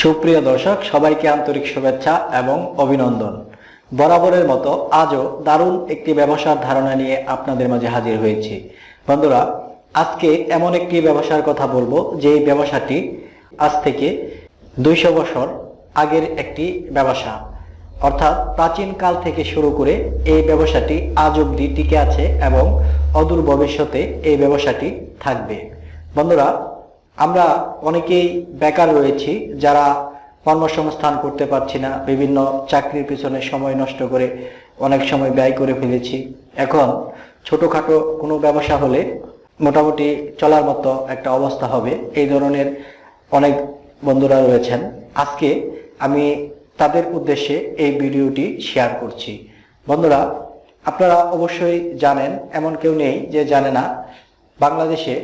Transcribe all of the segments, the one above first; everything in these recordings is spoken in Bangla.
সুপ্রিয় দর্শক, সবাইকে আন্তরিক শুভেচ্ছা এবং অভিনন্দন। বরাবরের মতো আজও দারুণ একটি ব্যবসার ধারণা নিয়ে আপনাদের মাঝে হাজির হয়েছি। বন্ধুরা, আজকে এমন একটি ব্যবসার কথা বলব যে ব্যবসাটি আজ থেকে দুইশো বছর আগের একটি ব্যবসা। অর্থাৎ প্রাচীন কাল থেকে শুরু করে এই ব্যবসাটি আজ অব্দি টিকে আছে এবং অদূর ভবিষ্যতে এই ব্যবসাটি থাকবে। বন্ধুরা আমরা অনেকেই বেকার রয়েছি, যারা কর্মসংস্থান করতে পারছি না, বিভিন্ন চাকরির পিছনে সময় নষ্ট করে অনেক সময় ব্যয় করে ফেলেছি। এখন ছোটখাটো কোনো ব্যবসা হলে মোটামুটি চলার মতো একটা অবস্থা হবে। এই ধরনের অনেক বন্ধুরা রয়েছেন। আজকে আমি তাদের উদ্দেশ্যে এই ভিডিওটি শেয়ার করছি। বন্ধুরা, আপনারা অবশ্যই জানেন, এমন কেউ নেই যে জানে না, বাংলাদেশে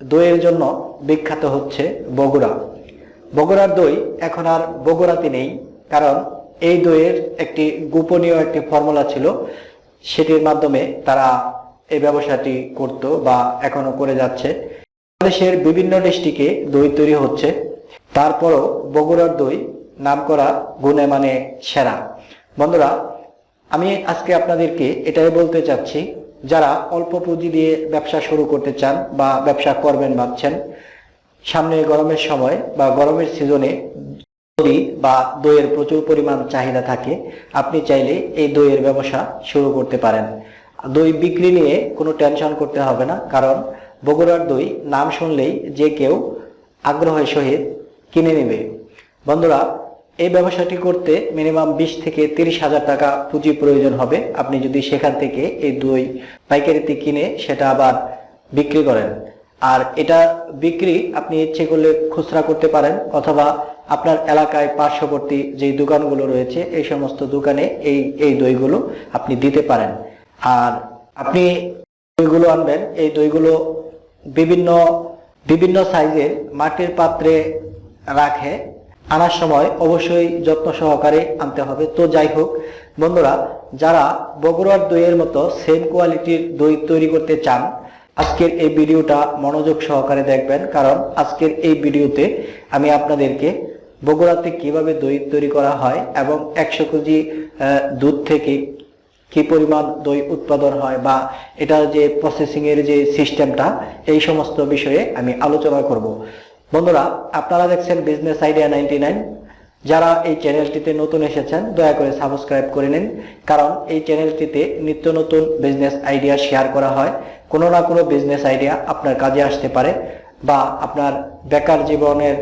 দইয়ের জন্য বিখ্যাত হচ্ছে বগুড়া। বগুড়ার দই এখন আর বগুড়াতে নেই, কারণ এই দইয়ের একটি গোপনীয় একটি ফর্মুলা ছিল। সেটির মাধ্যমে তারা এই ব্যবসাটি করত বা এখনও করে যাচ্ছে। বাংলাদেশের বিভিন্ন ডিস্ট্রিক্টে দই তৈরি হচ্ছে। তারপরও বগুড়ার দই নামকরা গুণে মানে সেরা। বন্ধুরা, আমি আজকে আপনাদেরকে এটাই বলতে চাচ্ছি যারা অল্প পুঁজি দিয়ে ব্যবসা শুরু করতে চান বা ব্যবসা করবেন ভাবছেন, সামনে গরমের সময় বা গরমের সিজনে দই বা দইয়ের প্রচুর পরিমাণ চাহিদা থাকে, আপনি চাইলে এই দইয়ের ব্যবসা শুরু করতে পারেন। দই বিক্রি নিয়ে কোনো টেনশন করতে হবে না, কারণ বগুড়ার দই নাম শুনলেই যে কেউ আগ্রহের সহিত কিনে নেবে। বন্ধুরা এই ব্যবসাটি করতে মিনিমাম বিশ থেকে তিরিশ হাজার টাকা পুঁজি প্রয়োজন হবে। আপনি যদি সেখান থেকে এই দই পাইকারিতে কিনে সেটা আবার বিক্রি করেন। আর এটা বিক্রি আপনি ইচ্ছে করলে খুচরা করতে পারেন অথবা আপনার এলাকায় পার্শ্ববর্তী যে দোকানগুলো রয়েছে, এই সমস্ত দোকানে এই এই দইগুলো আপনি দিতে পারেন। আর আপনি দইগুলো আনবেন, এই দইগুলো বিভিন্ন বিভিন্ন সাইজের মাটির পাত্রে রাখে। আনার সময় অবশ্যই যত্ন সহকারে আনতে হবে। তো যাই হোক, বন্ধুরা, যারা বগুড়ার দইয়ের মতো সেম কোয়ালিটির দই তৈরি করতে চান, আজকের এই ভিডিওটা মনোযোগ সহকারে দেখবেন। কারণ আজকের এই ভিডিওতে আমি আপনাদেরকে বগুড়াতে কীভাবে দই তৈরি করা হয় এবং একশো কেজি দুধ থেকে কি পরিমাণ দই উৎপাদন হয় বা এটার যে প্রসেসিং এর যে সিস্টেমটা এই সমস্ত বিষয়ে আমি আলোচনা করব। বন্ধুরা, আপনারা দেখছেন বিজনেস আইডিয়া নাইনটি নাইন যারা এই চ্যানেলটিতে নতুন এসেছেন, দয়া করে সাবস্ক্রাইব করে নিন। কারণ এই চ্যানেলটিতে নিত্য নতুন বিজনেস আইডিয়া শেয়ার করা হয়। কোনো না কোনো বিজনেস আইডিয়া আপনার কাজে আসতে পারে বা আপনার বেকার জীবনের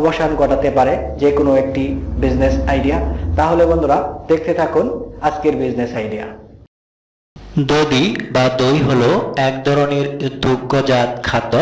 অবসান ঘটাতে পারে যে কোনো একটি বিজনেস আইডিয়া তাহলে বন্ধুরা, দেখতে থাকুন আজকের বিজনেস আইডিয়া দধি বা দই হলো এক ধরনের দুগ্ধজাত খাদ্য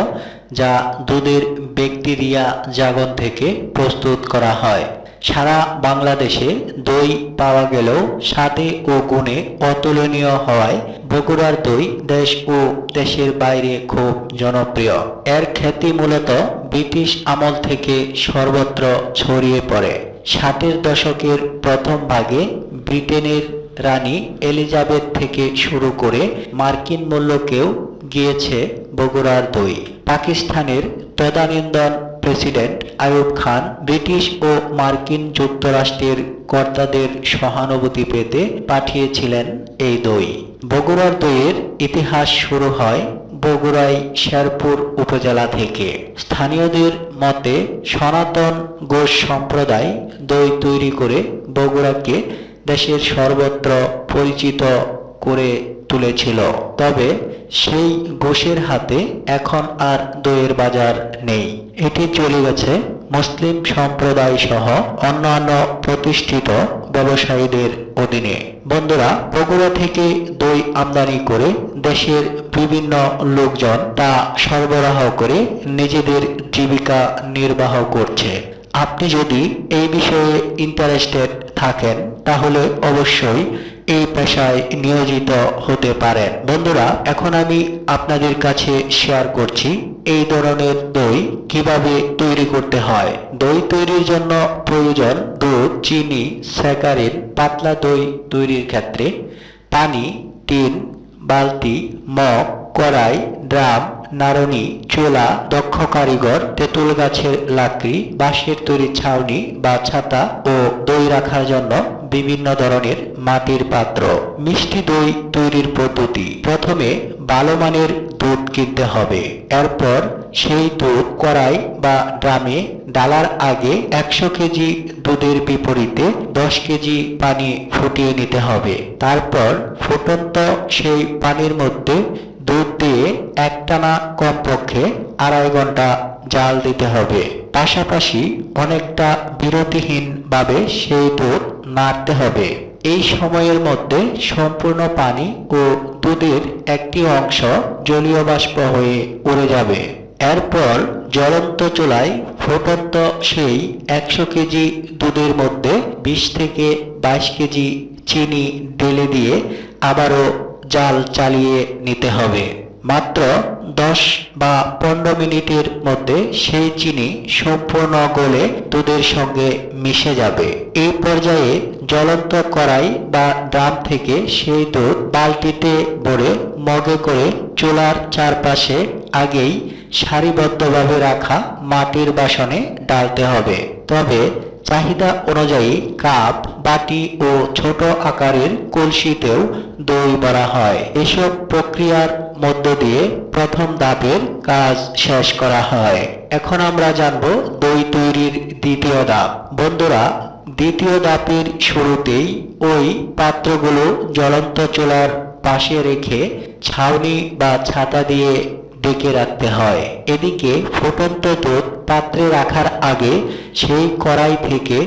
যা দুধের ব্যাকটেরিয়া জাগন থেকে প্রস্তুত করা হয়। সারা বাংলাদেশে দই পাওয়া গেলেও স্বাদে ও গুণে অতুলনীয় হওয়ায় বগুড়ার দই দেশ ও দেশের বাইরে খুব জনপ্রিয়। এর খ্যাতি মূলত ব্রিটিশ আমল থেকে সর্বত্র ছড়িয়ে পড়ে। ষাটের দশকের প্রথম ভাগে ব্রিটেনের রানী এলিজাবেথ থেকে শুরু করে মার্কিন মূল্যকেও গিয়েছে বগুড়ার দই পাকিস্তানের তদানীন্দন প্রেসিডেন্ট আয়ুব খান ব্রিটিশ ও মার্কিন যুক্তরাষ্ট্রের কর্তাদের সহানুভূতি পেতে পাঠিয়েছিলেন এই দই। বগুড়ার দইয়ের ইতিহাস শুরু হয় বগুড়াই শেরপুর উপজেলা থেকে। স্থানীয়দের মতে, সনাতন ঘোষ সম্প্রদায় দই তৈরি করে বগুড়াকে দেশের সর্বত্র পরিচিত করে তুলেছিল। তবে সেই ঘোষের হাতে এখন আর দইয়ের বাজার নেই। এটি চলে গেছে মুসলিম সম্প্রদায় সহ অন্যান্য প্রতিষ্ঠিত ব্যবসায়ীদের অধীনে। বন্ধুরা, বগুড়া থেকে দই আমদানি করে দেশের বিভিন্ন লোকজন তা সরবরাহ করে নিজেদের জীবিকা নির্বাহ করছে। আপনি যদি এই বিষয়ে ইন্টারেস্টেড থাকেন, তাহলে অবশ্যই এই পেশায় নিয়োজিত হতে পারেন। বন্ধুরা, এখন আমি আপনাদের কাছে শেয়ার করছি এই ধরনের দই কীভাবে তৈরি করতে হয়। দই তৈরির জন্য প্রয়োজন দুধ, চিনি স্যাকারিন পাতলা দই তৈরির ক্ষেত্রে। পানি টিন বালতি, মগ, কড়াই, ড্রাম নারণী, চোলা, দক্ষ কারিগর, তেঁতুল গাছের লাকড়ি, বাঁশের তৈরি ছাউনি বা ছাতা ও দই রাখার জন্য বিভিন্ন ধরনের মাটির পাত্র। মিষ্টি দই তৈরির পদ্ধতি। প্রথমে ভালো মানের দুধ কিনতে হবে। এরপর সেই দুধ কড়াই বা ড্রামে ডালার আগে একশো কেজি দুধের বিপরীতে দশ কেজি পানি ফুটিয়ে নিতে হবে। তারপর ফুটন্ত সেই পানির মধ্যে দিয়ে একটানা কমপক্ষে আড়াই ঘণ্টা জাল দিতে হবে। পাশাপাশি অনেকটা বিরতিহীনভাবে সেই দুধ নাড়তে হবে। এই সময়ের মধ্যে সম্পূর্ণ পানি ও দুধের একটি অংশ জলীয় বাষ্প হয়ে উড়ে যাবে। এরপর জ্বলন্ত চুলায় ফুটন্ত সেই একশো কেজি দুধের মধ্যে বিশ থেকে বাইশ কেজি চিনি ঢেলে দিয়ে আবারও জাল চালিয়ে নিতে হবে। মাত্র দশ বা পনেরো মিনিটের মধ্যে সেই চিনি সম্পূর্ণ গলে দুধের সঙ্গে মিশে যাবে। এই পর্যায়ে জ্বলন্ত কড়াই বা ড্রাম থেকে সেই দুধ বালতিতে ভরে মগে করে চুলার চারপাশে আগেই সারিবদ্ধভাবে রাখা মাটির বাসনে ডালতে হবে। তবে চাহিদা অনুযায়ী কাপ, বাটি ও ছোট আকারের কলসিতেও দই ভরা হয়। এসব প্রক্রিয়ার মধ্য দিয়ে প্রথম ধাপের কাজ শেষ করা হয়। এখন আমরা জানব দই তৈরির দ্বিতীয় ধাপ বন্ধুরা, দ্বিতীয় ধাপের শুরুতেই ওই পাত্রগুলো জ্বলন্ত চুলার পাশে রেখে ছাউনি বা ছাতা দিয়ে ডেকে রাখতে হয়। এদিকে ফুটন্ত দুধ পাত্রে রাখার আগে সেই কড়াই থেকে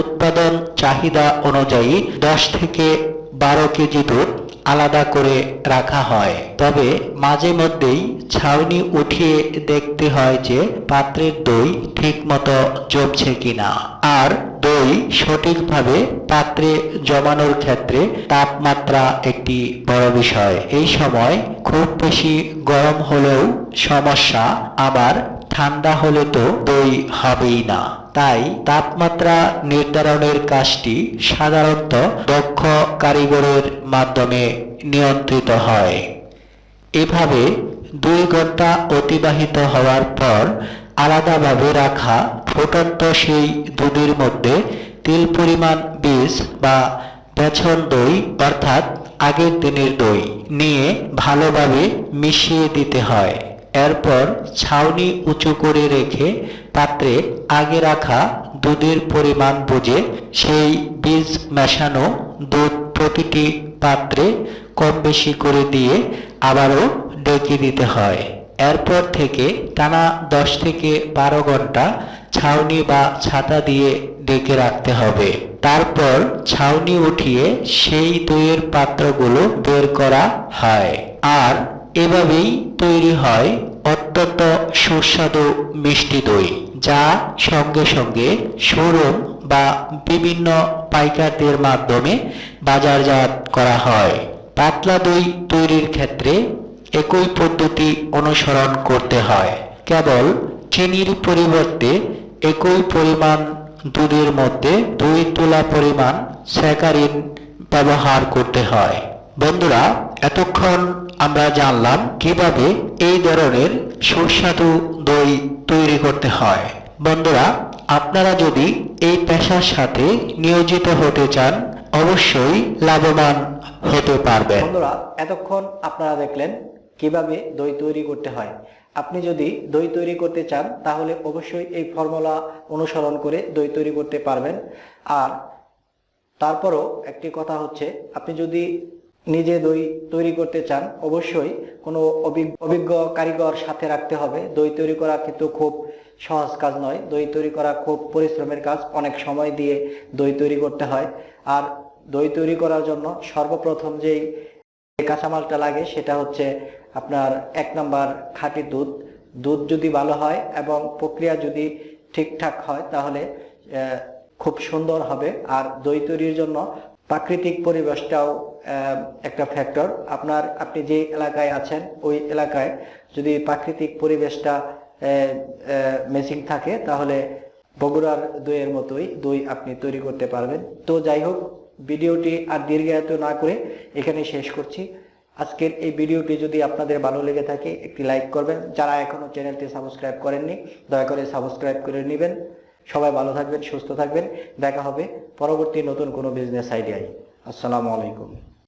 উৎপাদন চাহিদা অনুযায়ী দশ থেকে বারো কেজি দুধ আলাদা করে রাখা হয়। তবে মাঝে মধ্যেই ছাউনি উঠিয়ে দেখতে হয় যে পাত্রের দই ঠিক মতো জমছে কিনা। আর দই সঠিকভাবে পাত্রে জমানোর ক্ষেত্রে তাপমাত্রা একটি বড় বিষয়। এই সময় খুব বেশি গরম হলেও সমস্যা আবার ঠান্ডা হলে তো দই হবেই না। তাই তাপমাত্রা নির্ধারণের কাজটি সাধারণত দক্ষ কারিগরের মাধ্যমে নিয়ন্ত্রিত হয়। এভাবে দুই ঘণ্টা অতিবাহিত হওয়ার পর আলাদাভাবে রাখা ফুটন্ত সেই দুধের মধ্যে তিল পরিমাণ বীজ বা বেছন দই অর্থাৎ আগের দিনের দই নিয়ে ভালোভাবে মিশিয়ে দিতে হয়। এরপর ছাউনি উঁচু করে রেখে পাত্রে আগে রাখা দুধের পরিমাণ বুঝে সেই বীজ মেশানো দুধ প্রতিটি পাত্রে কম বেশি করে দিয়ে আবারও ডেকে দিতে হয়। এরপর থেকে টানা দশ থেকে বারো ঘণ্টা ছাউনি বা ছাতা দিয়ে ডেকে রাখতে হবে। তারপর ছাউনি উঠিয়ে সেই দইয়ের পাত্রগুলো বের করা হয়। আর এভাবেই তৈরি হয় অত্যন্ত সুস্বাদু মিষ্টি দই, যা সঙ্গে সঙ্গে শোরুম বা বিভিন্ন পাইকারদের মাধ্যমে বাজারজাত করা হয়। পাতলা দই তৈরির ক্ষেত্রে একই পদ্ধতি অনুসরণ করতে হয়। কেবল চিনির পরিবর্তে একই পরিমাণ দুধের মধ্যে দুই তোলা পরিমাণ স্যাকারিন ব্যবহার করতে হয়। বন্ধুরা, এতক্ষণ আমরা জানলাম কীভাবে এই ধরনের সুস্বাদু দই তৈরি করতে হয়। বন্ধুরা, আপনারা যদি এই পেশার সাথে নিয়োজিত হতে চান, অবশ্যই লাভবান হতে পারবেন। বন্ধুরা, এতক্ষণ আপনারা দেখলেন কীভাবে দই তৈরি করতে হয়। আপনি যদি দই তৈরি করতে চান, তাহলে অবশ্যই এই ফর্মুলা অনুসরণ করে দই তৈরি করতে পারবেন। আর তারপরও একটি কথা হচ্ছে, আপনি যদি নিজে দই তৈরি করতে চান, অবশ্যই কোনো অভিজ্ঞ কারিগর সাথে রাখতে হবে। দই তৈরি করা কিন্তু খুব সহজ কাজ নয়। দই তৈরি করা খুব পরিশ্রমের কাজ, অনেক সময় দিয়ে দই তৈরি করতে হয়। আর দই তৈরি করার জন্য সর্বপ্রথম যেই কাঁচামালটা লাগে, সেটা হচ্ছে আপনার এক নম্বর খাঁটি দুধ। দুধ যদি ভালো হয় এবং প্রক্রিয়া যদি ঠিকঠাক হয়, তাহলে খুব সুন্দর হবে। আর দই তৈরির জন্য প্রাকৃতিক পরিবেশটাও একটা ফ্যাক্টর আপনার, আপনি যে এলাকায় আছেন, ওই এলাকায় যদি প্রাকৃতিক পরিবেশটা মেসিং থাকে, তাহলে বগুড়ার দইয়ের মতোই দই আপনি তৈরি করতে পারবেন। তো যাই হোক, ভিডিওটি আর দীর্ঘায়িত না করে এখানে শেষ করছি। আজকের এই ভিডিওটি যদি আপনাদের ভালো লেগে থাকে, একটি লাইক করবেন। যারা এখনও চ্যানেলটি সাবস্ক্রাইব করেননি, দয়া করে সাবস্ক্রাইব করে নেবেন। সবাই ভালো থাকবেন সুস্থ থাকবেন। দেখা হবে পরবর্তী নতুন কোনো বিজনেস আইডিয়ায় আসসালামু আলাইকুম।